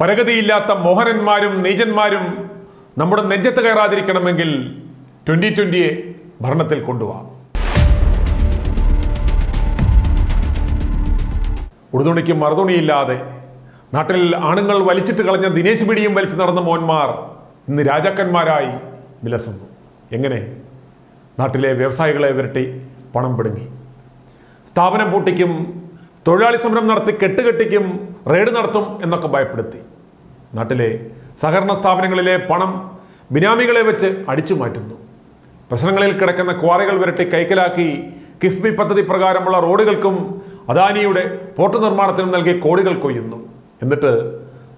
പരഗതിയില്ലാത്ത മോഹനന്മാരും നീചന്മാരും നമ്മുടെ നെഞ്ചത്ത് കയറാതിരിക്കണമെങ്കിൽ ട്വന്റി ട്വന്റിയെ ഭരണത്തിൽ കൊണ്ടുപോകാം. ഉടുതുണിക്കും മറുതുണിയില്ലാതെ നാട്ടിൽ ആണുങ്ങൾ വലിച്ചിട്ട് കളഞ്ഞ ദിനേശ് പിടിയും വലിച്ചു നടന്ന മോന്മാർ ഇന്ന് രാജാക്കന്മാരായി വിലസുന്നു. എങ്ങനെ? നാട്ടിലെ വ്യവസായികളെ വിരട്ടി പണം പിടുങ്ങി. സ്ഥാപനം പൂട്ടിക്കും തൊഴിലാളി സമരം നടത്തി കെട്ടുകെട്ടിക്കും റെയ്ഡ് നടത്തും എന്നൊക്കെ ഭയപ്പെടുത്തി. നാട്ടിലെ സഹകരണ സ്ഥാപനങ്ങളിലെ പണം ബിനാമികളെ വെച്ച് അടിച്ചു മാറ്റുന്നു. പ്രശ്നങ്ങളിൽ കിടക്കുന്ന ക്വാറികൾ വിരട്ടി കൈക്കലാക്കി കിഫ്ബി പദ്ധതി പ്രകാരമുള്ള റോഡുകൾക്കും അദാനിയുടെ പോർട്ട് നിർമ്മാണത്തിനും നൽകി കോടികൾ കൊയ്യുന്നു. എന്നിട്ട്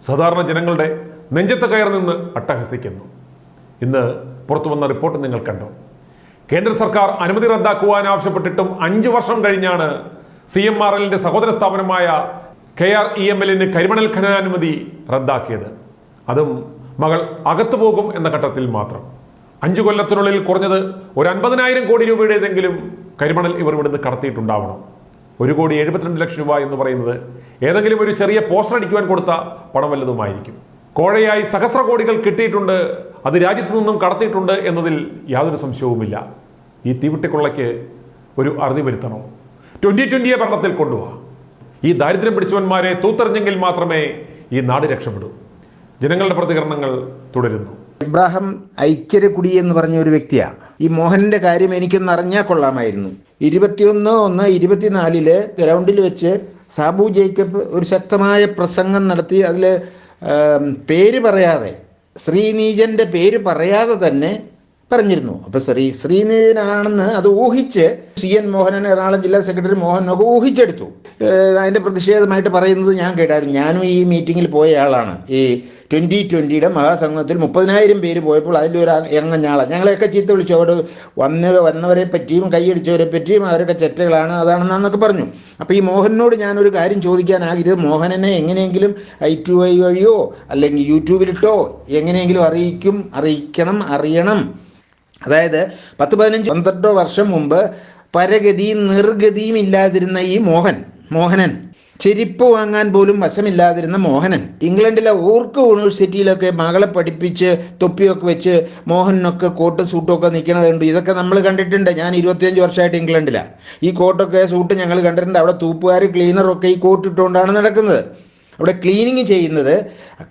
സാധാരണ ജനങ്ങളുടെ നെഞ്ചത്ത് കയറി നിന്ന് അട്ടഹസിക്കുന്നു. ഇന്ന് പുറത്തു വന്ന റിപ്പോർട്ട് നിങ്ങൾ കണ്ടു? കേന്ദ്ര സർക്കാർ അനുമതി റദ്ദാക്കുവാൻ ആവശ്യപ്പെട്ടിട്ടും അഞ്ചു വർഷം കഴിഞ്ഞാണ് സി എം ആർ എല്ലിന്റെ സഹോദര സ്ഥാപനമായ കെ ആർ ഇ എം എല്ലിന് കരിമണൽ ഖനനാനുമതി റദ്ദാക്കിയത്. അതും മകൾ അകത്തു പോകും എന്ന ഘട്ടത്തിൽ മാത്രം. അഞ്ചു കൊല്ലത്തിനുള്ളിൽ കുറഞ്ഞത് ഒരു അൻപതിനായിരം കോടി രൂപയുടേതെങ്കിലും കരിമണൽ ഇവർ ഇവിടുന്ന് കടത്തിയിട്ടുണ്ടാവണം. ഒരു കോടി എഴുപത്തിരണ്ട് ലക്ഷം രൂപ എന്ന് പറയുന്നത് ഏതെങ്കിലും ഒരു ചെറിയ പോസ്റ്റർ അടിക്കുവാൻ കൊടുത്ത പണം വല്ലതുമായിരിക്കും കോഴയായി സഹസ്ര കോടികൾ കിട്ടിയിട്ടുണ്ട് അത് രാജ്യത്തു നിന്നും കടത്തിയിട്ടുണ്ട് എന്നതിൽ യാതൊരു സംശയവുമില്ല. ഈ തീവിട്ടിക്കൊള്ളയ്ക്ക് ഒരു അറുതി വരുത്തണം. ട്വന്റി ട്വന്റിയെ ഭരണത്തിൽ കൊണ്ടുപോവാ. ഈ ദാരിദ്ര്യം പിടിച്ചവന്മാരെ തൂത്തെറിഞ്ഞെങ്കിൽ മാത്രമേ ഈ നാട് രക്ഷപ്പെടൂ. ജനങ്ങളുടെ പ്രതികരണങ്ങൾ തുടരുന്നു. ഇബ്രാഹിം ഐക്യരക്കുടി എന്ന് പറഞ്ഞ ഒരു വ്യക്തിയാണ് ഈ മോഹനന്റെ കാര്യം എനിക്കൊന്ന് അറിഞ്ഞാൽ കൊള്ളാമായിരുന്നു. ഇരുപത്തിയൊന്ന് ഒന്ന് ഇരുപത്തിനാലിൽ ഗ്രൗണ്ടിൽ വെച്ച് സാബു ജേക്കബ് ഒരു ശക്തമായ പ്രസംഗം നടത്തി അതിൽ പേര് പറയാതെ ശ്രീനീജന്റെ പേര് പറയാതെ തന്നെ പറഞ്ഞിരുന്നു. അപ്പൊ ശ്രീ ശ്രീനിധിനാണെന്ന് അത് ഊഹിച്ച് സി എൻ മോഹനൻ എറണാകുളം ജില്ലാ സെക്രട്ടറി മോഹനൊക്കെ ഊഹിച്ചെടുത്തു. അതിന്റെ പ്രതിഷേധമായിട്ട് പറയുന്നത് ഞാൻ കേട്ടായിരുന്നു. ഞാനും ഈ മീറ്റിങ്ങിൽ പോയ ആളാണ്. ഈ ട്വന്റി ട്വന്റിയുടെ മഹാസംഘത്തിൽ മുപ്പതിനായിരം പേര് പോയപ്പോൾ അതിലൊരു എങ്ങഞ്ഞാള. ഞങ്ങളെയൊക്കെ ചീത്ത വിളിച്ചു. അവിടെ വന്ന വന്നവരെ പറ്റിയും കൈയടിച്ചവരെ പറ്റിയും അവരൊക്കെ ചെറ്റകളാണ് അതാണെന്നൊക്കെ പറഞ്ഞു. അപ്പോൾ ഈ മോഹനോട് ഞാനൊരു കാര്യം ചോദിക്കാൻ ആഗ്രഹം മോഹനനെ എങ്ങനെയെങ്കിലും ഐ ടു ഐ വഴിയോ അല്ലെങ്കിൽ യൂട്യൂബിലിട്ടോ എങ്ങനെയെങ്കിലും അറിയിക്കും അറിയിക്കണം അറിയണം. അതായത് പത്ത് പതിനഞ്ച് പന്ത്രണ്ടോ വർഷം മുമ്പ് പരഗതിയും നിർഗതിയും ഇല്ലാതിരുന്ന ഈ മോഹൻ മോഹനൻ. ചെരിപ്പ് വാങ്ങാൻ പോലും വശമില്ലാതിരുന്ന മോഹനൻ. ഇംഗ്ലണ്ടിലെ ഊർക്ക് യൂണിവേഴ്സിറ്റിയിലൊക്കെ മകളെ പഠിപ്പിച്ച് തൊപ്പിയൊക്കെ വെച്ച് മോഹനൊക്കെ കോട്ട് സൂട്ടൊക്കെ നിൽക്കണതുണ്ട്. ഇതൊക്കെ നമ്മൾ കണ്ടിട്ടുണ്ട്. ഞാൻ ഇരുപത്തിയഞ്ച് വർഷമായിട്ട് ഇംഗ്ലണ്ടിലാണ് ഈ കോട്ടൊക്കെ സൂട്ട് ഞങ്ങൾ കണ്ടിട്ടുണ്ട്. അവിടെ തൂപ്പുകാർ ക്ലീനറൊക്കെ ഈ കോട്ട് ഇട്ടുകൊണ്ടാണ് നടക്കുന്നത്. അവിടെ ക്ലീനിങ് ചെയ്യുന്നത്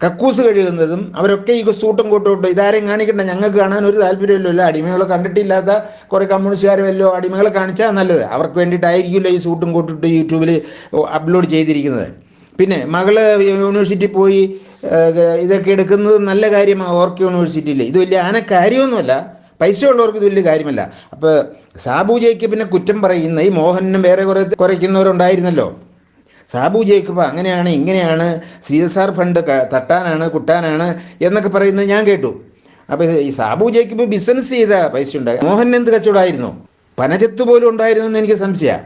കക്കൂസ് കഴുകുന്നതും അവരൊക്കെ ഈ സൂട്ടും കൂട്ടും ഇതാരെയും കാണിക്കണ്ട ഞങ്ങൾക്ക് കാണാൻ ഒരു താല്പര്യമില്ലല്ലോ അടിമകളെ കണ്ടിട്ടില്ലാത്ത കുറേ കമ്മ്യൂണിസ്റ്റുകാർ വല്ലോ അടിമകളെ കാണിച്ചാൽ നല്ലത്. അവർക്ക് വേണ്ടിയിട്ടായിരിക്കുമല്ലോ ഈ സൂട്ടും കൂട്ടിട്ട് യൂട്യൂബിൽ അപ്ലോഡ് ചെയ്തിരിക്കുന്നത്. പിന്നെ മകൾ യൂണിവേഴ്സിറ്റി പോയി ഇതൊക്കെ എടുക്കുന്നത് നല്ല കാര്യമാണ് ഓർക്ക് യൂണിവേഴ്സിറ്റിയിൽ ഇത് വലിയ ആന കാര്യമൊന്നുമല്ല പൈസ ഉള്ളവർക്ക് ഇത് വലിയ കാര്യമല്ല. അപ്പോൾ സാബു ജേക്കബിനെ കുറ്റം പറയുന്ന ഈ മോഹനും വേറെ കുറേ കുറയ്ക്കുന്നവരുണ്ടായിരുന്നല്ലോ. സാബു ജേക്കബ് അങ്ങനെയാണ് ഇങ്ങനെയാണ് സി എസ് ആർ ഫണ്ട് തട്ടാനാണ് കുട്ടാനാണ് എന്നൊക്കെ പറയുന്നത് ഞാൻ കേട്ടു. അപ്പോൾ ഈ സാബു ജേക്കബ് ബിസിനസ് ചെയ്ത പൈസ ഉണ്ടായി. മോഹൻ എന്ത് കച്ചവടമായിരുന്നു? പനചത്ത് പോലും ഉണ്ടായിരുന്നു എന്ന് എനിക്ക് സംശയമാണ്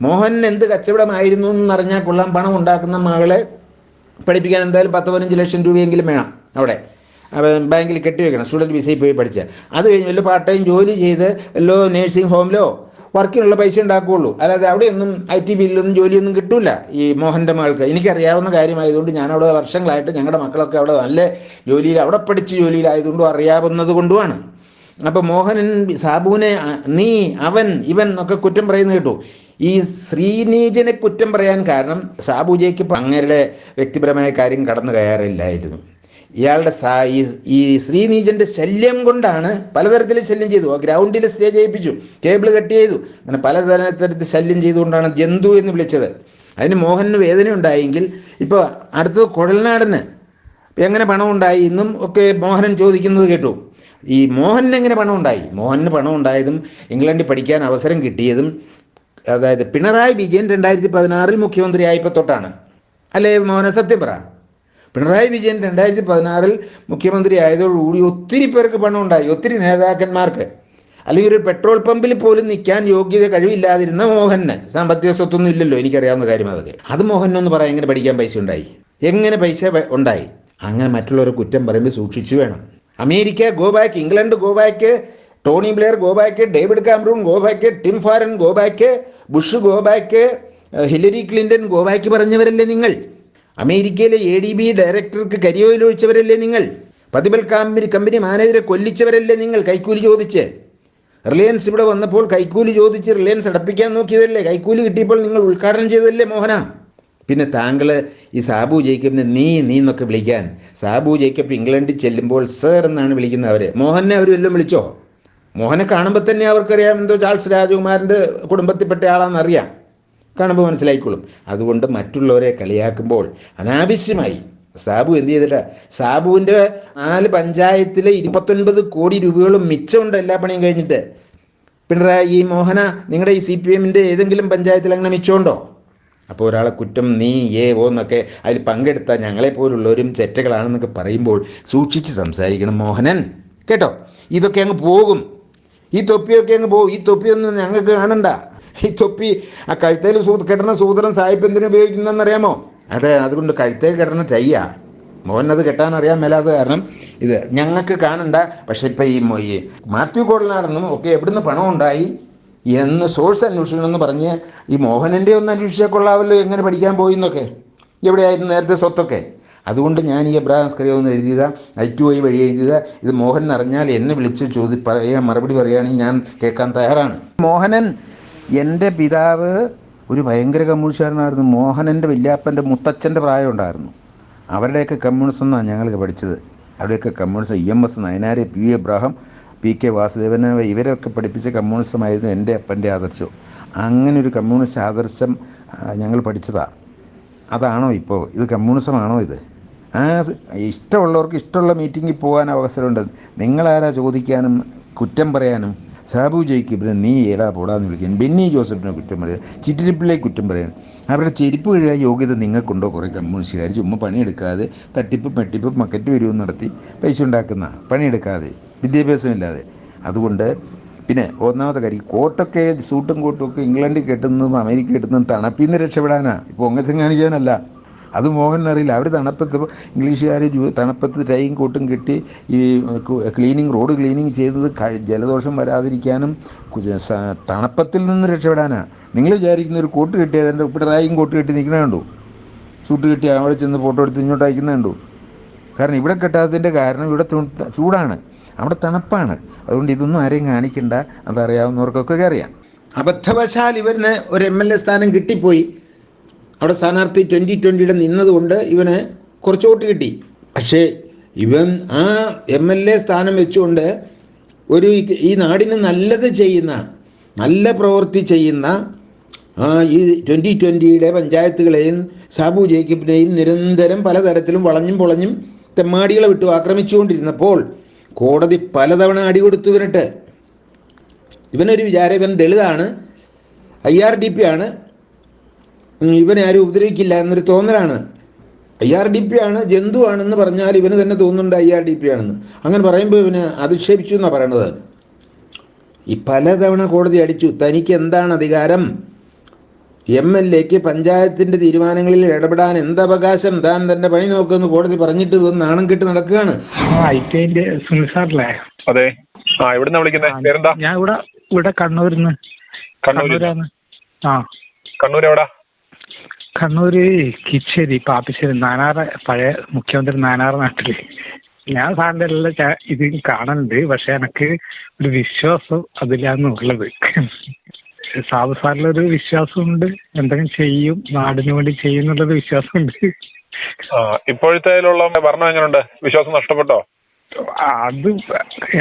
മോഹൻ എന്ത് കച്ചവടമായിരുന്നു എന്നറിഞ്ഞാൽ കൊള്ളാം. പണം ഉണ്ടാക്കുന്ന മകളെ പഠിപ്പിക്കാൻ എന്തായാലും പത്ത് പതിനഞ്ച് ലക്ഷം രൂപയെങ്കിലും വേണം അവിടെ. ബാങ്കിൽ കെട്ടിവെക്കണം. സ്റ്റുഡന്റ് വിസയിൽ പോയി പഠിച്ചാൽ അത് കഴിഞ്ഞ് വല്ല പാർട്ട് ടൈം ജോലി ചെയ്ത് വല്ലോ നേഴ്സിംഗ് ഹോമിലോ വർക്കിനുള്ള പൈസ ഉണ്ടാക്കുകയുള്ളൂ അല്ലാതെ അവിടെയൊന്നും ഐ ടി ബില്ലൊന്നും ജോലിയൊന്നും കിട്ടില്ല ഈ മോഹന്റെ മകൾക്ക്. എനിക്കറിയാവുന്ന കാര്യമായതുകൊണ്ട് ഞാൻ അവിടെ വർഷങ്ങളായിട്ട് ഞങ്ങളുടെ മക്കളൊക്കെ അവിടെ നല്ല ജോലിയിൽ അവിടെ പഠിച്ച് ജോലിയിലായതുകൊണ്ടും അറിയാവുന്നത് കൊണ്ടുമാണ്. അപ്പോൾ മോഹനൻ സാബുവിനെ നീ അവൻ ഇവൻ എന്നൊക്കെ കുറ്റം പറയുന്നത് കേട്ടു. ഈ ശ്രീനീജനെ കുറ്റം പറയാൻ കാരണം സാബു അങ്ങേരുടെ അങ്ങരുടെ വ്യക്തിപരമായ കാര്യം കടന്നു കയറില്ലായിരുന്നു. ഇയാളുടെ ഈ ശ്രീനീജന്റെ ശല്യം കൊണ്ടാണ് പലതരത്തിൽ ശല്യം ചെയ്തു. ഗ്രൗണ്ടിൽ സ്റ്റേ ചെയ്യിപ്പിച്ചു കേബിൾ കട്ട് ചെയ്തു. അങ്ങനെ പലതരത്തിൽ ശല്യം ചെയ്തുകൊണ്ടാണ് ജന്തു എന്ന് വിളിച്ചത്. അതിന് മോഹന് വേദന ഉണ്ടായെങ്കിൽ ഇപ്പോൾ അടുത്തത് കുഴൽനാടന് എങ്ങനെ പണം ഉണ്ടായി ഇന്നും ഒക്കെ മോഹനൻ ചോദിക്കുന്നത് കേട്ടു. ഈ മോഹന് എങ്ങനെ പണം ഉണ്ടായി മോഹന് പണം ഉണ്ടായതും ഇംഗ്ലണ്ടിൽ പഠിക്കാൻ അവസരം കിട്ടിയതും അതായത് പിണറായി വിജയൻ രണ്ടായിരത്തി പതിനാറിൽ മുഖ്യമന്ത്രിയായപ്പോൾ തൊട്ടാണ്. അല്ലേ മോഹന? സത്യം പറ. പിണറായി വിജയൻ രണ്ടായിരത്തി പതിനാറിൽ മുഖ്യമന്ത്രി ആയതോടുകൂടി ഒത്തിരി പേർക്ക് പണമുണ്ടായി. ഒത്തിരി നേതാക്കന്മാർക്ക്. അല്ലെങ്കിൽ ഒരു പെട്രോൾ പമ്പിൽ പോലും നിൽക്കാൻ യോഗ്യത കഴിവില്ലാതിരുന്ന മോഹന് സാമ്പത്തിക സ്വത്തൊന്നും ഇല്ലല്ലോ എനിക്കറിയാവുന്ന കാര്യം അതൊക്കെ അത് മോഹനെന്ന് പറയാം എങ്ങനെ പഠിക്കാൻ പൈസ ഉണ്ടായി? എങ്ങനെ പൈസ ഉണ്ടായി? അങ്ങനെ മറ്റുള്ളവരെ കുറ്റം പറയുമ്പോൾ സൂക്ഷിച്ചു വേണം. America go back England go back Tony Blair go back David Cameron go back Tim Farron go back Bush go back back Hillary Clinton go back പറഞ്ഞവരല്ലേ നിങ്ങൾ? അമേരിക്കയിലെ എ ഡി ബി ഡയറക്ടർക്ക് കരിയോയിൽ ഒഴിച്ചവരല്ലേ നിങ്ങൾ? പതിബൽ കമ്പനി കമ്പനി മാനേജരെ കൊല്ലിച്ചവരല്ലേ നിങ്ങൾ? കൈക്കൂലി ചോദിച്ച്. Reliance ഇവിടെ വന്നപ്പോൾ കൈക്കൂലി ചോദിച്ച് റിലയൻസ് അടപ്പിക്കാൻ നോക്കിയതല്ലേ? കൈക്കൂലി കിട്ടിയപ്പോൾ നിങ്ങൾ ഉദ്ഘാടനം ചെയ്തതല്ലേ മോഹന? പിന്നെ താങ്കൾ ഈ സാബു ജേക്കബിനെ നീ നീ എന്നൊക്കെ വിളിക്കാൻ. സാബു ജേക്കബ് ഇംഗ്ലണ്ടിൽ ചെല്ലുമ്പോൾ സർ എന്നാണ് വിളിക്കുന്നത് അവർ മോഹനെ അവർ വല്ലതും വിളിച്ചോ? മോഹനെ കാണുമ്പോൾ തന്നെ അവർക്കറിയാം എന്തോ ചാൾസ് രാജകുമാരന്റെ കുടുംബത്തിൽപ്പെട്ട ആളാണെന്നറിയാം. കാണുമ്പോൾ മനസ്സിലായിക്കോളും. അതുകൊണ്ട് മറ്റുള്ളവരെ കളിയാക്കുമ്പോൾ അനാവശ്യമായി സാബു എന്ത് ചെയ്തില്ല? സാബുവിന്റെ നാല് പഞ്ചായത്തിലെ ഇരുപത്തൊൻപത് കോടി രൂപകളും മിച്ചമുണ്ട് എല്ലാ പണിയും കഴിഞ്ഞിട്ട്. പിണറായി ഈ മോഹന നിങ്ങളുടെ ഈ സി പി എമ്മിന്റെ ഏതെങ്കിലും പഞ്ചായത്തിൽ അങ്ങനെ മിച്ചമുണ്ടോ? അപ്പോൾ ഒരാളെ കുറ്റം നീ ഏ ഓ എന്നൊക്കെ അതിൽ പങ്കെടുത്ത ഞങ്ങളെപ്പോലുള്ളവരും ചെറ്റകളാണെന്നൊക്കെ പറയുമ്പോൾ സൂക്ഷിച്ച് സംസാരിക്കണം മോഹനൻ. കേട്ടോ? ഇതൊക്കെ അങ്ങ് പോകും. ഈ തൊപ്പിയൊക്കെ അങ്ങ് പോകും ഈ തൊപ്പിയൊന്നും ഞങ്ങൾക്ക് കാണണ്ട. ഈ തൊപ്പി ആ കഴുത്തേൽ സൂ കെട്ടുന്ന സൂത്രം സാഹിബ് എന്തിനു ഉപയോഗിക്കുന്നതെന്നറിയാമോ? അതെ അതുകൊണ്ട് കഴുത്തേ കെട്ടുന്ന ടൈയാ മോഹൻ അത് കെട്ടാൻ അറിയാൻ മേലാത്ത കാരണം ഇത് ഞങ്ങൾക്ക് കാണണ്ട. പക്ഷെ ഇപ്പം ഈ മൊയ്യ് മാത്യു കോടനാടനും ഒക്കെ എവിടുന്ന് പണം ഉണ്ടായി? എന്ന് സോഴ്സ് അന്വേഷിക്കണം എന്ന് പറഞ്ഞ് ഈ മോഹനന്റെ ഒന്ന് അന്വേഷിച്ചാൽ കൊള്ളാമല്ലോ എങ്ങനെ പഠിക്കാൻ പോയി എന്നൊക്കെ. എവിടെയായിരുന്നു നേരത്തെ സ്വത്തൊക്കെ? അതുകൊണ്ട് ഞാൻ ഈ എബ്രാഹിം സ്കറിയോ എന്ന് എഴുതിയത്. ഐ ടു ഐ വഴി എഴുതിയത്. ഇത് മോഹൻ അറിഞ്ഞാൽ എന്നെ വിളിച്ച് ചോദി പറയാൻ മറുപടി പറയുകയാണെങ്കിൽ ഞാൻ കേൾക്കാൻ തയ്യാറാണ്. മോഹനൻ എന്റെ പിതാവ് ഒരു ഭയങ്കര കമ്മ്യൂണിസ്റ്റുകാരനായിരുന്നു. മോഹനന്റെ വല്യാപ്പന്റെ മുത്തച്ഛന്റെ പ്രായം ഉണ്ടായിരുന്നു അവരുടെയൊക്കെ കമ്മ്യൂണിസം എന്നാണ് ഞങ്ങൾക്ക് പഠിച്ചത്. അവരുടെയൊക്കെ communism E M S നയനാരെ P Abraham P K Vasudevan ഇവരൊക്കെ പഠിപ്പിച്ച കമ്മ്യൂണിസമായിരുന്നു എന്റെ അപ്പന്റെ ആദർശം അങ്ങനെ ഒരു കമ്മ്യൂണിസ്റ്റ് ആദർശം ഞങ്ങൾ പഠിച്ചതാണ് അതാണോ ഇപ്പോൾ ഇത് കമ്മ്യൂണിസമാണോ ഇത്? ആ ഇഷ്ടമുള്ളവർക്ക് ഇഷ്ടമുള്ള മീറ്റിങ്ങിൽ പോകാൻ അവസരമുണ്ട്. നിങ്ങളാരാ ചോദിക്കാനും കുറ്റം പറയാനും? സാബു ജയിക്കിബിനെ നീ ഏടാ പോടാന്ന് വിളിക്കാൻ. ബെന്നി ജോസഫിനെ കുറ്റം പറയാൻ ചിറ്റിരിപ്പിള്ളെ കുറ്റം പറയാൻ അവരുടെ ചെരുപ്പ് കഴിയാൻ യോഗ്യത നിങ്ങൾക്കുണ്ടോ? കുറേ കമ്മ്യൂണിസ്റ്റുകാർ ചുമ്മാ പണിയെടുക്കാതെ തട്ടിപ്പ് മെട്ടിപ്പ് മക്കറ്റ് വരുവും നടത്തി പൈസ ഉണ്ടാക്കുന്ന പണിയെടുക്കാതെ വിദ്യാഭ്യാസമില്ലാതെ. അതുകൊണ്ട് പിന്നെ ഒന്നാമത്തെ കാര്യം കോട്ടൊക്കെ സൂട്ടും കോട്ടും ഒക്കെ ഇംഗ്ലണ്ടിൽ കെട്ടുന്നതും അമേരിക്ക കെട്ടുന്നതും തണുപ്പിൽ നിന്ന് രക്ഷപ്പെടാനാണ് ഇപ്പോൾ ഒങ്ങച്ചം കാണിക്കാനല്ല. അത് മോഹൻ അറിയില്ല. അവർ തണുപ്പത്ത് ഇംഗ്ലീഷുകാർ തണുപ്പത്ത് ടൈയും കൂട്ടും കിട്ടി ഈ ക്ലീനിങ് റോഡ് ക്ലീനിങ് ചെയ്തത് ജലദോഷം വരാതിരിക്കാനും തണുപ്പത്തിൽ നിന്ന് രക്ഷപ്പെടാനാണ് നിങ്ങൾ വിചാരിക്കുന്ന ഒരു കോട്ട് കിട്ടിയത് എന്റെ പിണറായിയും കോട്ട് കെട്ടി നിൽക്കണേ കണ്ടു. സൂട്ട് കെട്ടി അവിടെ ചെന്ന് ഫോട്ടോ എടുത്ത് ഇങ്ങോട്ട് അയക്കുന്നത് കണ്ടു. കാരണം ഇവിടെ കെട്ടാത്തതിന്റെ കാരണം ഇവിടെ ചൂടാണ്. അവിടെ തണുപ്പാണ്. അതുകൊണ്ട് ഇതൊന്നും ആരെയും കാണിക്കണ്ട. അതറിയാവുന്നവർക്കൊക്കെ അറിയാം. അബദ്ധവശാൽ ഇവരിന് ഒരു എം എൽ എ സ്ഥാനം കിട്ടിപ്പോയി. അവിടെ സ്ഥാനാർത്ഥി ട്വന്റി ട്വന്റിയുടെ നിന്നതുകൊണ്ട് ഇവന് കുറച്ച് വോട്ട് കിട്ടി. പക്ഷേ ഇവൻ ആ എം എൽ എ സ്ഥാനം വെച്ചുകൊണ്ട് ഒരു ഈ- നാടിന് നല്ലത് ചെയ്യുന്ന നല്ല പ്രവൃത്തി ചെയ്യുന്ന ഈ ട്വന്റി ട്വന്റിയുടെ പഞ്ചായത്തുകളെയും സാബു ജേക്കബിനെയും നിരന്തരം പലതരത്തിലും വളഞ്ഞും പൊളഞ്ഞും തെമ്മാടികളെ വിട്ടു ആക്രമിച്ചുകൊണ്ടിരുന്നപ്പോൾ കോടതി പലതവണ അടി കൊടുത്തു ഇവനിട്ട്. ഇവനൊരു വിചാരം ഇവൻ ദളിതാണ് ഐ ആർ ഡി പി ആണ്. ഇവനെ ആരും ഉപദ്രവിക്കില്ല എന്നൊരു തോന്നലാണ്. ഐ ആർ ഡി പി ആണ് ജന്തുവാണെന്ന് പറഞ്ഞാൽ ഇവന് തന്നെ തോന്നുന്നുണ്ട് ഐ ആർ ഡി പി ആണെന്ന്. അങ്ങനെ പറയുമ്പോൾ ഇവന് അധിക്ഷേപിച്ചു എന്നാണ് പറയണത്. ഈ പലതവണ കോടതി അടിച്ചു തനിക്ക് എന്താണ് അധികാരം? എം എൽ എക്ക് പഞ്ചായത്തിന്റെ തീരുമാനങ്ങളിൽ ഇടപെടാൻ എന്തവകാശം താൻ തന്റെ പണി നോക്കുമെന്ന് കോടതി പറഞ്ഞിട്ട് നാണം കെട്ട് നടക്കുകയാണ്. സുനിൽ സാറല്ലേ? അതെ. ആ എവിടുന്നാ വിളിക്കുന്നത് പേരെന്താ? ഞാൻ ഇവിടെ ഇവിടെ കണ്ണൂരിന്ന്. കണ്ണൂരാണ്. ആ. കണ്ണൂർ എവിടാ കണ്ണൂര് കിച്ചേരി പാപ്പിശ്ശേരി നാനാറ് പഴയ മുഖ്യമന്ത്രി നാനാറ് നാട്ടിൽ. ഞാൻ സാറിന്റെ എല്ലാ ചാ- ഇത് കാണുന്നുണ്ട് പക്ഷെ എനിക്ക് ഒരു വിശ്വാസം അതിലാന്നുള്ളത് സാബു സാറിലൊരു വിശ്വാസമുണ്ട്. എന്തെങ്കിലും ചെയ്യും നാടിന് വേണ്ടി ചെയ്യും എന്നുള്ളൊരു വിശ്വാസമുണ്ട്. ആ ഇപ്പോഴത്തേലുള്ള ഭരണം എങ്ങനെയുണ്ട് വിശ്വാസം നഷ്ടപ്പെട്ടോ? അത്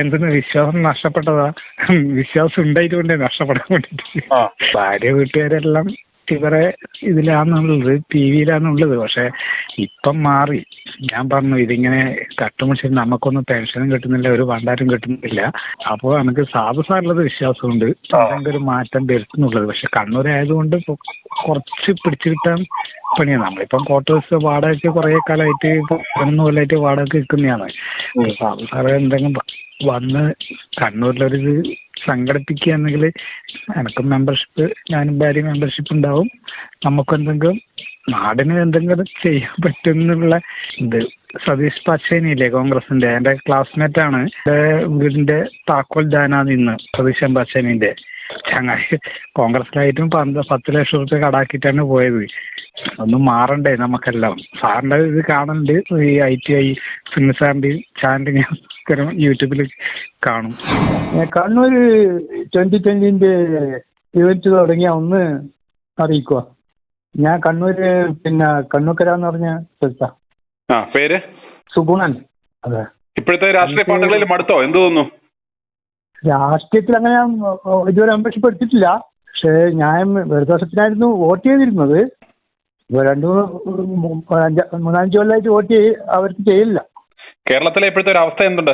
എന്തെന്ന് വിശ്വാസം നഷ്ടപ്പെട്ടതാ? വിശ്വാസം ഉണ്ടായിട്ട് കൊണ്ടേ നഷ്ടപ്പെടാൻ വേണ്ടിട്ട്? ആ. ഭാര്യ വീട്ടുകാരെല്ലാം ഇവരെ ഇതിലാന്നുള്ളത് ടി വിയിലാന്നുള്ളത് പക്ഷെ ഇപ്പം മാറി. ഞാൻ പറഞ്ഞു ഇതിങ്ങനെ കട്ടുമുടിച്ചിട്ട് നമുക്കൊന്നും പെൻഷനും കിട്ടുന്നില്ല ഒരു ഭണ്ഡാരം കിട്ടുന്നില്ല. അപ്പോൾ എനിക്ക് സാധു സാറുള്ളത് വിശ്വാസമുണ്ട്. എന്തെങ്കിലും ഒരു മാറ്റം വരുത്തുന്നുള്ളത്. പക്ഷെ കണ്ണൂരായതുകൊണ്ട് കുറച്ച് പിടിച്ചു കിട്ടാൻ പണിയാണ്. നമ്മളിപ്പം ക്വാർട്ടേഴ്സ് വാടകയ്ക്ക് കുറെ കാലമായിട്ട് പതിനൊന്ന് കൊല്ലമായിട്ട് വാടക നിൽക്കുന്നതാണ്. സാബു സാറ് എന്തെങ്കിലും വന്ന് കണ്ണൂരിലൊരു സംഘടിപ്പിക്കുകയാണെങ്കിൽ എനക്കും മെമ്പർഷിപ്പ് ഞാനും ഭാര്യ മെമ്പർഷിപ്പ് ഉണ്ടാവും. നമുക്ക് എന്തെങ്കിലും നാടിന് എന്തെങ്കിലും ചെയ്യാൻ പറ്റുന്നുള്ള ഇത് സതീഷ് പച്ചേനിയില്ലേ കോൺഗ്രസിന്റെ എന്റെ ക്ലാസ്മേറ്റ് ആണ്. വീടിന്റെ താക്കോൽ ദാനാണ് ഇന്ന് സതീശൻ പാച്ചേനിന്റെ ചങ്ങായി കോൺഗ്രസിലായിട്ടും പന്ത് പത്ത് ലക്ഷം റുപ്യ കടാക്കിയിട്ടാണ് പോയത്. ഒന്ന് മാറണ്ടേ നമുക്കെല്ലാം. സാറിന്റെ ഇത് കാണുന്നുണ്ട് ഈ ഐ ടി ഐ സിനിമ സാറിന്റെ ചാനൽ ഞാൻ സ്ഥിരം യൂട്യൂബിൽ കാണും. ഏ, കണ്ണൂർ ട്വന്റി ട്വന്റിന്റെ ഇവന്റ് തുടങ്ങിയ ഒന്ന് അറിയിക്കുക ഞാൻ കണ്ണൂര് പിന്നെ കണ്ണൂക്കര എന്ന് പറഞ്ഞ സ്ഥലത്താ. ആ പേര്? സുഗുണൻ. അതെ. ഇപ്പോഴത്തെ രാഷ്ട്രീയ പാർട്ടികളിൽ മടുത്തോ? എന്ത് തോന്നുന്നു? രാഷ്ട്രീയത്തിൽ അങ്ങനെ ഞാൻ ഇതുവരെ മെമ്പർഷിപ്പ് എടുത്തിട്ടില്ല പക്ഷേ ഞാൻ വെറുതെ വർഷത്തിനായിരുന്നു വോട്ട് ചെയ്തിരുന്നത്. ഇപ്പൊ രണ്ടു മൂന്ന് അഞ്ച- മൂന്നാലഞ്ച് കൊല്ലമായിട്ട് വോട്ട് ചെയ് അവർക്ക് ചെയ്യില്ല. കേരളത്തിലെ ഇപ്പോഴത്തെ ഒരു അവസ്ഥ എന്തുണ്ട്?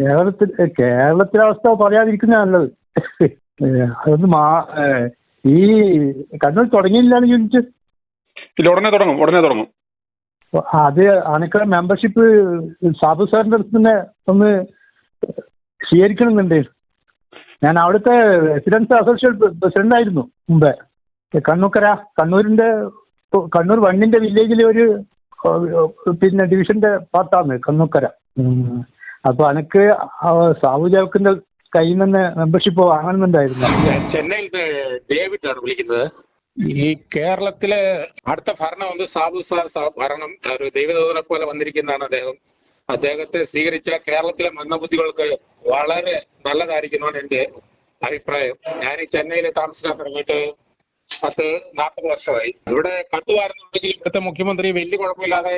കേരളത്തിൽ കേരളത്തിലെ അവസ്ഥ പറയാതിരിക്കുന്ന നല്ലത് അതൊന്ന് മാ ഈ കണ്ണൂർ തുടങ്ങിയില്ലാണ് യൂണിറ്റ് ഇല്ല ഉടനെ തുടങ്ങും ഉടനെ തുടങ്ങും. അത് അനക്കുള്ള മെമ്പർഷിപ്പ് സാബു സാറിന്റെ അടുത്ത് തന്നെ ഒന്ന് സ്വീകരിക്കണമെന്നുണ്ട്. ഞാൻ അവിടുത്തെ റെസിഡൻസ് അസോസിയേഷൻ പ്രസിഡന്റ് ആയിരുന്നു മുമ്പേ. കണ്ണൂക്കര കണ്ണൂരിന്റെ കണ്ണൂർ വണ്ണിന്റെ വില്ലേജിലെ ഒരു പിന്നെ ഡിവിഷന്റെ പാർട്ടാണ് കണ്ണൂക്കര. അപ്പൊ അനക്ക് സാബു ജാവക്കിന്റെ കയ്യിൽ നിന്ന് മെമ്പർഷിപ്പ് വാങ്ങണമെന്നുണ്ടായിരുന്നു. ചെന്നൈ ഡേവിഡ് വിളിക്കുന്നത്. ഈ കേരളത്തിലെ അടുത്ത ഭരണം ഒന്ന് സാബു ഭരണം ഒരു ദൈവദൂതനെ പോലെ വന്നിരിക്കുന്നതാണ് അദ്ദേഹം. അദ്ദേഹത്തെ സ്വീകരിച്ച കേരളത്തിലെ മന്ദബുദ്ധികൾക്ക് വളരെ നല്ലതായിരിക്കുന്നതാണ് എന്റെ അഭിപ്രായം. ഞാൻ ഈ ചെന്നൈയിൽ താമസിക്കാൻ തുടങ്ങിയിട്ട് പത്ത് നാൽപ്പത് വർഷമായി. ഇവിടെ കണ്ടുവാരുന്നുണ്ടെങ്കിൽ ഇവിടുത്തെ മുഖ്യമന്ത്രി വലിയ കുഴപ്പമില്ലാതെ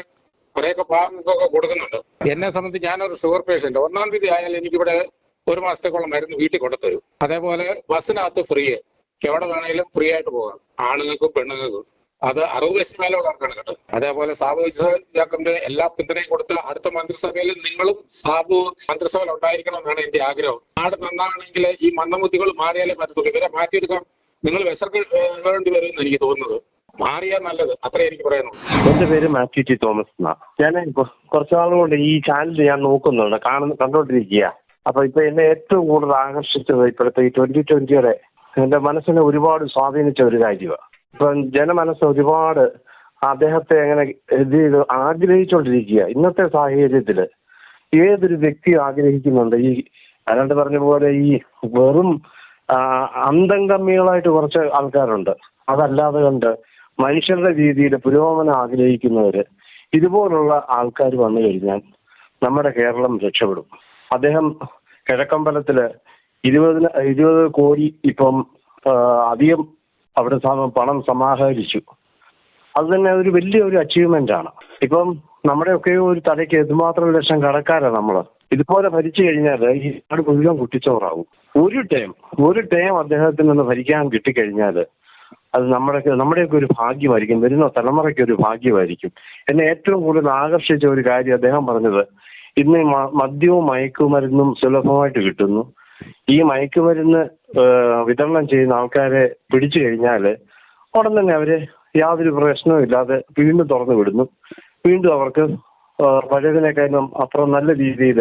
കുറേയൊക്കെ ഭാഗങ്ങൾക്കൊക്കെ കൊടുക്കുന്നുണ്ട്. എന്നെ സംബന്ധിച്ച് ഞാനൊരു ഷുഗർ പേഷ്യന്റ് ഒന്നാം തീയതി ആയാൽ എനിക്കിവിടെ ഒരു മാസത്തേക്കുള്ള മരുന്ന് വീട്ടിൽ കൊടുത്തരും അതേപോലെ ബസ്സിനകത്ത് ഫ്രീ എവിടെ വേണേലും ഫ്രീ ആയിട്ട് പോകാം. ആണുങ്ങൾക്കും പെണ്ണുങ്ങൾക്കും. അത് അറുപത് വയസ്സിന് മേലുള്ളവർക്കാണ് കേട്ടോ. അതേപോലെ സാബു ജാക്കബിന്റെ എല്ലാ പിന്തുണയും കൊടുത്ത അടുത്ത മന്ത്രിസഭയിൽ നിങ്ങളും സാബു മന്ത്രിസഭയിൽ ഉണ്ടായിരിക്കണം എന്നാണ് എന്റെ ആഗ്രഹം. നാട് നന്നാണെങ്കിൽ ഈ മന്ദബുദ്ധികൾ മാറിയാലേ പറ്റത്തുള്ളൂ. ഇവരെ മാറ്റിയെടുക്കാൻ നിങ്ങൾ വിശക്കേണ്ടി എന്ന് എനിക്ക് തോന്നുന്നത്. മാറിയാൽ നല്ലത്. അത്രേ എനിക്ക് പറയാനുള്ളൂ. എന്റെ പേര് മാത്യു ടി തോമസ് ഞാൻ കുറച്ചു നാളുകൊണ്ട് ഈ ചാനൽ ഞാൻ നോക്കുന്നുണ്ട്. കാണുന്ന കണ്ടോണ്ടിരിക്കുക അപ്പൊ ഇപ്പൊ എന്നെ ഏറ്റവും കൂടുതൽ ആകർഷിച്ചത് ഇപ്പോഴത്തെ ഈ ട്വന്റി ട്വന്റിയുടെ എന്റെ മനസ്സിനെ ഒരുപാട് സ്വാധീനിച്ച ഒരു കാര്യമാണ് ഇപ്പൊ ജനമനസ്സ് ഒരുപാട് അദ്ദേഹത്തെ അങ്ങനെ ഇത് ചെയ്ത് ആഗ്രഹിച്ചുകൊണ്ടിരിക്കുക ഇന്നത്തെ സാഹചര്യത്തിൽ ഏതൊരു വ്യക്തി ആഗ്രഹിക്കുന്നുണ്ട്? ഈ അല്ലാണ്ട് പറഞ്ഞ പോലെ ഈ വെറും ആ, അന്തംഗമ്മികളായിട്ട് കുറച്ച് ആൾക്കാരുണ്ട്. അതല്ലാതെ കണ്ട് മനുഷ്യരുടെ രീതിയിൽ പുരോഗമനം ആഗ്രഹിക്കുന്നവര് ഇതുപോലുള്ള ആൾക്കാർ വന്നു കഴിഞ്ഞാൽ നമ്മുടെ കേരളം രക്ഷപ്പെടും. അദ്ദേഹം കിഴക്കമ്പലത്തിൽ ഇരുപതിന് ഇരുപത് കോടി ഇപ്പം അധികം അവിടെ പണം സമാഹരിച്ചു. അത് തന്നെ ഒരു വലിയ ഒരു അച്ചീവ്മെന്റ് ആണ്. ഇപ്പം നമ്മുടെയൊക്കെ ഒരു തലയ്ക്ക് എന്തുമാത്രം ലക്ഷം കടക്കാരാ നമ്മൾ. ഇതുപോലെ ഭരിച്ചു കഴിഞ്ഞാൽ ഈ നാട് മുഴുവൻ കുട്ടിച്ചോറാവും. ഒരു ടൈം ഒരു ടൈം അദ്ദേഹത്തിന് നിന്ന് ഭരിക്കാൻ കിട്ടിക്കഴിഞ്ഞാൽ അത് നമ്മുടെ നമ്മുടെയൊക്കെ ഒരു ഭാഗ്യമായിരിക്കും. വരുന്ന തലമുറയ്ക്ക് ഒരു ഭാഗ്യമായിരിക്കും. എന്നെ ഏറ്റവും കൂടുതൽ ആകർഷിച്ച ഒരു കാര്യം അദ്ദേഹം പറഞ്ഞത് ഇന്ന് മദ്യവും മയക്കുമരുന്നും സുലഭമായിട്ട് കിട്ടുന്നു. ഈ മയക്കുമരുന്ന് വിതരണം ചെയ്യുന്ന ആൾക്കാരെ പിടിച്ചു കഴിഞ്ഞാൽ ഉടൻ തന്നെ അവർ യാതൊരു പ്രശ്നവും ഇല്ലാതെ വീണ്ടും തുറന്നു വിടുന്നു. വീണ്ടും അവർക്ക് പഴയതിനേക്കാളും അത്ര നല്ല രീതിയിൽ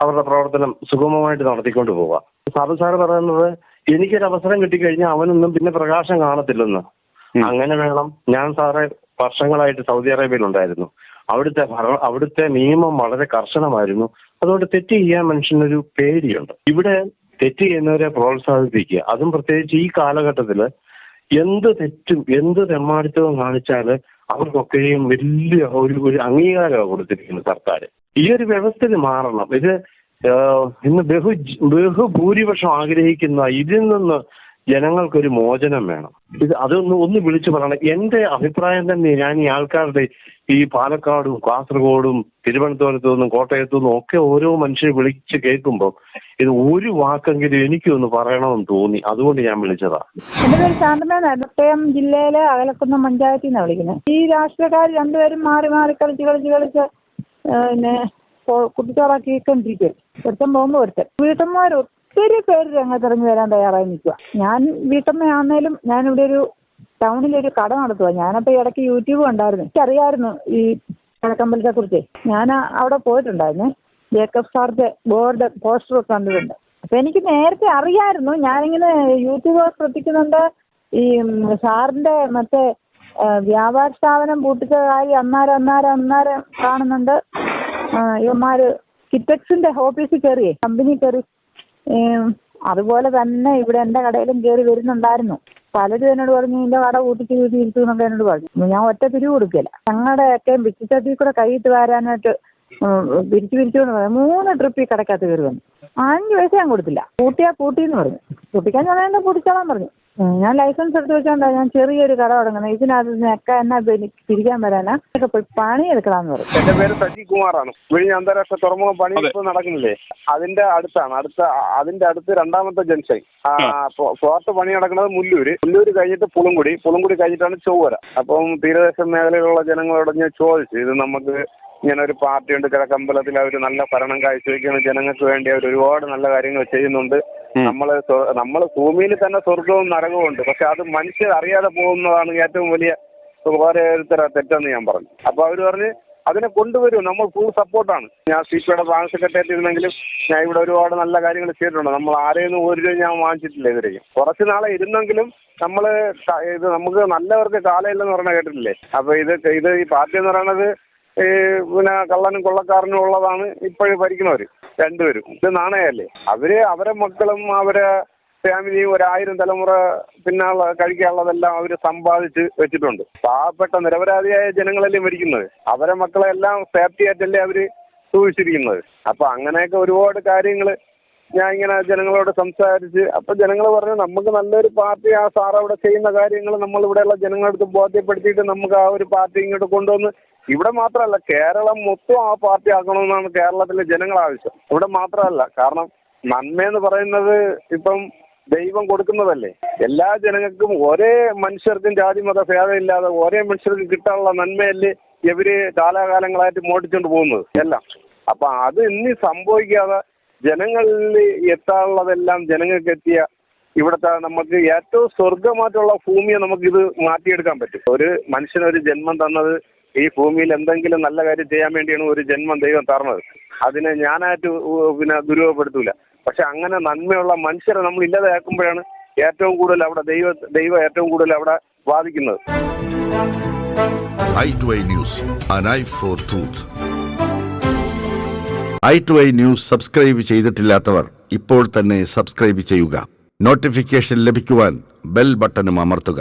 അവരുടെ പ്രവർത്തനം സുഗമമായിട്ട് നടത്തിക്കൊണ്ട് പോവാം സാബു സാറ് പറയുന്നത് എനിക്കൊരു അവസരം കിട്ടിക്കഴിഞ്ഞാൽ അവനൊന്നും പിന്നെ പ്രകാശം കാണത്തില്ലെന്ന്. അങ്ങനെ വേണം. ഞാൻ സാറെ വർഷങ്ങളായിട്ട് സൗദി അറേബ്യയിൽ ഉണ്ടായിരുന്നു അവിടുത്തെ അവിടുത്തെ നിയമം വളരെ കർശനമായിരുന്നു. അതുകൊണ്ട് തെറ്റ് ചെയ്യാൻ മനുഷ്യനൊരു പേടിയുണ്ട്. ഇവിടെ തെറ്റ് ചെയ്യുന്നവരെ പ്രോത്സാഹിപ്പിക്കുക. അതും പ്രത്യേകിച്ച് ഈ കാലഘട്ടത്തിൽ എന്ത് തെറ്റും എന്ത് തെമ്മാടിത്തവും കാണിച്ചാൽ അവർക്കൊക്കെയും വലിയ ഒരു ഒരു അംഗീകാരമാണ് കൊടുത്തിരിക്കുന്നത് സർക്കാർ ഈ ഒരു വ്യവസ്ഥയിൽ മാറണം. ഇത് ഇന്ന് ബഹു ബഹുഭൂരിപക്ഷം ആഗ്രഹിക്കുന്ന ഇതിൽ നിന്ന് ജനങ്ങൾക്കൊരു മോചനം വേണം. ഇത് അതൊന്ന് ഒന്ന് വിളിച്ചു പറയണം. എന്റെ അഭിപ്രായം തന്നെ ഞാൻ ഈ ആൾക്കാരുടെ ഈ പാലക്കാടും കാസർഗോഡും തിരുവനന്തപുരത്തു നിന്നും കോട്ടയത്തു നിന്നും ഒക്കെ ഓരോ മനുഷ്യരെ വിളിച്ച് കേൾക്കുമ്പോൾ ഇത് ഒരു വാക്കെങ്കിലും എനിക്കൊന്ന് പറയണമെന്ന് തോന്നി. അതുകൊണ്ട് ഞാൻ വിളിച്ചതാ. എന്റെ കോട്ടയം ജില്ലയിലെ അകലക്കുന്ന പഞ്ചായത്തിൽ നിന്നാണ് വിളിക്കുന്നത് ഈ രാഷ്ട്രീയക്കാർ രണ്ടുപേരും മാറി മാറി കളിച്ച് കളിച്ച് കളിച്ച് പിന്നെ കുട്ടിച്ചോറാക്കിക്കൊണ്ടിരിക്കും ഒരുത്തൻ പോകുമ്പോൾ ഒരുത്തൻ. വീട്ടമ്മമാർ ഒത്തിരി പേര് രംഗത്തിറങ്ങി വരാൻ തയ്യാറായി നിൽക്കുക ഞാൻ വീട്ടമ്മയാണേലും ഇവിടെ ഒരു ടൗണിലൊരു കട നടത്തുക ഞാനപ്പോൾ ഇടയ്ക്ക് യൂട്യൂബ് കണ്ടായിരുന്നു. എനിക്കറിയായിരുന്നു ഈ കടക്കമ്പലത്തെ കുറിച്ച്. ഞാൻ അവിടെ പോയിട്ടുണ്ടായിരുന്നു. ജേക്കബ് സാറിന്റെ ബോർഡ് പോസ്റ്റർ കണ്ടിട്ടുണ്ട്. അപ്പൊ എനിക്ക് നേരത്തെ അറിയായിരുന്നു. ഞാനിങ്ങനെ യൂട്യൂബ് ശ്രദ്ധിക്കുന്നുണ്ട്. ഈ സാറിന്റെ മറ്റേ വ്യാപാര സ്ഥാപനം പൂട്ടിച്ച കാര്യം അന്നേരം അന്നേരം അന്നേരം കാണുന്നുണ്ട്. ഇവന്മാര് കിറ്റക്സിന്റെ ഓഫീസിൽ കയറിയേ കമ്പനി കയറി. അതുപോലെ തന്നെ ഇവിടെ എന്റെ കടയിലും കയറി വരുന്നുണ്ടായിരുന്നു. പലരും എന്നോട് പറഞ്ഞു നിന്റെ കട കൂട്ടിച്ച് വീട്ടിൽ ഇരുത്തു എന്നൊക്കെ എന്നോട് പറഞ്ഞു. ഞാൻ ഒറ്റ പിരിവ് കൊടുക്കില്ല. ഞങ്ങളുടെ ഒക്കെ ബിച്ചിച്ചട്ടി കൂടെ കൈയിട്ട് വരാനായിട്ട് പിരിച്ചു പിരിച്ചുകൊണ്ട് പറഞ്ഞു മൂന്ന് ട്രിപ്പ് ഈ കടക്കകത്ത് കയറി വന്നു. അഞ്ച് പൈസ ഞാൻ കൊടുത്തില്ല. കൂട്ടിയാ പൂട്ടിയെന്ന് പറഞ്ഞു. പൂട്ടിക്കാൻ ഞാൻ പൂട്ടിച്ചോളാൻ പറഞ്ഞു? ഞാൻ ലൈസൻസ് എടുത്ത് വെച്ചോണ്ടാ ഞാൻ ചെറിയൊരു കട തുടങ്ങുന്നത് ഇതിനകത്ത് നെക്ക എന്നാ പി- തിരിക്കാൻ വരാനാ? ഒക്കെ പോയി എന്റെ പേര് സജി കുമാറാണ്. വിഴിഞ്ഞ അന്താരാഷ്ട്ര തുറമുഖ പണി ഇപ്പൊ നടക്കുന്നില്ലേ? അതിന്റെ അടുത്താണ്. അടുത്ത അതിന്റെ അടുത്ത് രണ്ടാമത്തെ ജംഗ്ഷൻ. ഫോർട്ട് പണി നടക്കുന്നത് മുല്ലൂര്. മുല്ലൂര് കഴിഞ്ഞിട്ട് പുളുങ്കുടി. പുളുങ്കുടി കഴിഞ്ഞിട്ടാണ് ചൊവ്വര അപ്പം തീരദേശ മേഖലയിലുള്ള ജനങ്ങളോട് ഞാൻ ചോദിച്ചു. ഇത് നമുക്ക് ഇങ്ങനെ ഒരു പാർട്ടിയുണ്ട് കിഴക്കമ്പലത്തിൽ അവർ നല്ല ഭരണം കാഴ്ചവെക്കുന്ന. ജനങ്ങൾക്ക് വേണ്ടി അവർ ഒരുപാട് നല്ല കാര്യങ്ങൾ ചെയ്യുന്നുണ്ട്. നമ്മൾ നമ്മൾ ഭൂമിയിൽ തന്നെ സ്വർഗവും നരകവും ഉണ്ട്. പക്ഷെ അത് മനുഷ്യർ അറിയാതെ പോകുന്നതാണ് ഏറ്റവും വലിയ ഓരോരുത്തര തെറ്റെന്ന് ഞാൻ പറഞ്ഞു. അപ്പൊ അവർ പറഞ്ഞ് അതിനെ കൊണ്ടുവരും. നമ്മൾ ഫുൾ സപ്പോർട്ടാണ് ഞാൻ സി പിയുടെ ബ്രാഞ്ച് സെക്രട്ടേറിയറ്റ് ഇരുന്നെങ്കിലും ഞാൻ ഇവിടെ ഒരുപാട് നല്ല കാര്യങ്ങൾ ചെയ്തിട്ടുണ്ട്. നമ്മൾ ആരെയൊന്നും ഒരു രൂപ ഞാൻ വാങ്ങിച്ചിട്ടില്ല ഇതുവരെയും കുറച്ച് നാളെ ഇരുന്നെങ്കിലും നമ്മൾ ഇത് നമുക്ക് നല്ലവർക്ക് കാലയില്ലെന്ന് പറഞ്ഞ കേട്ടിട്ടില്ലേ? അപ്പൊ ഇത് ഇത് ഈ പാർട്ടി എന്ന് പറയുന്നത് പിന്നെ കള്ളനും കൊള്ളക്കാരനും ഉള്ളതാണ് ഇപ്പോഴും ഭരിക്കുന്നവര്. രണ്ടുപേരും. ഇത് നാണയല്ലേ? അവർ അവരെ മക്കളും അവരെ ഫാമിലിയും ഒരായിരം തലമുറ പിന്നാളെ കഴിക്കാനുള്ളതെല്ലാം അവർ സമ്പാദിച്ച് വെച്ചിട്ടുണ്ട്. പാവപ്പെട്ട നിരപരാധിയായ ജനങ്ങളല്ലേ മരിക്കുന്നത്? അവരെ മക്കളെ എല്ലാം സേഫ്റ്റി ആയിട്ടല്ലേ അവർ സൂക്ഷിച്ചിരിക്കുന്നത്? അപ്പൊ അങ്ങനെയൊക്കെ ഒരുപാട് കാര്യങ്ങൾ ഞാൻ ഇങ്ങനെ ജനങ്ങളോട് സംസാരിച്ച് അപ്പൊ ജനങ്ങൾ പറഞ്ഞു നമുക്ക് നല്ലൊരു പാർട്ടി ആ സാർ അവിടെ ചെയ്യുന്ന കാര്യങ്ങൾ നമ്മൾ ഇവിടെയുള്ള ജനങ്ങളടുത്ത് ബോധ്യപ്പെടുത്തിയിട്ട് നമുക്ക് ആ ഒരു പാർട്ടി ഇങ്ങോട്ട് കൊണ്ടുവന്ന് ഇവിടെ മാത്രമല്ല കേരളം മൊത്തം ആ പാർട്ടി ആക്കണമെന്നാണ് കേരളത്തിലെ ജനങ്ങൾ ആവശ്യം. ഇവിടെ മാത്രമല്ല കാരണം നന്മ എന്ന് പറയുന്നത് ഇപ്പം ദൈവം കൊടുക്കുന്നതല്ലേ? എല്ലാ ജനങ്ങൾക്കും ഒരേ മനുഷ്യർക്കും ജാതി മത ഭേദമില്ലാതെ ഒരേ മനുഷ്യർക്ക് കിട്ടാനുള്ള നന്മയല്ലേ ഇവർ കാലാകാലങ്ങളായിട്ട് മോട്ടിച്ചോണ്ട് പോകുന്നത്? എല്ലാം. അപ്പൊ അത് ഇനി സംഭവിക്കാതെ ജനങ്ങളിൽ എത്താനുള്ളതെല്ലാം ജനങ്ങൾക്ക് എത്തിയ ഇവിടുത്തെ നമുക്ക് ഏറ്റവും സ്വർഗമായിട്ടുള്ള ഭൂമിയെ നമുക്ക് ഇത് മാറ്റിയെടുക്കാൻ പറ്റും. ഒരു മനുഷ്യനൊരു ജന്മം തന്നത് ഈ ഭൂമിയിൽ എന്തെങ്കിലും നല്ല കാര്യം ചെയ്യാൻ വേണ്ടിയാണ് ഒരു ജന്മം ദൈവം തരണത് അതിനെ ഞാനായിട്ട് പിന്നെ ദുരൂഹപ്പെടുത്തൂല പക്ഷെ അങ്ങനെ നന്മയുള്ള മനുഷ്യരെ നമ്മൾ ഇല്ലാതെയാക്കുമ്പോഴാണ് ഏറ്റവും കൂടുതൽ അവിടെ ദൈവ ദൈവം ഏറ്റവും കൂടുതൽ അവിടെ ബാധിക്കുന്നത്. I to I news for news subscribe ചെയ്തിട്ടില്ലാത്തവർ ഇപ്പോൾ തന്നെ സബ്സ്ക്രൈബ് ചെയ്യുക. നോട്ടിഫിക്കേഷൻ ലഭിക്കുവാൻ ബെൽ ബട്ടണും അമർത്തുക.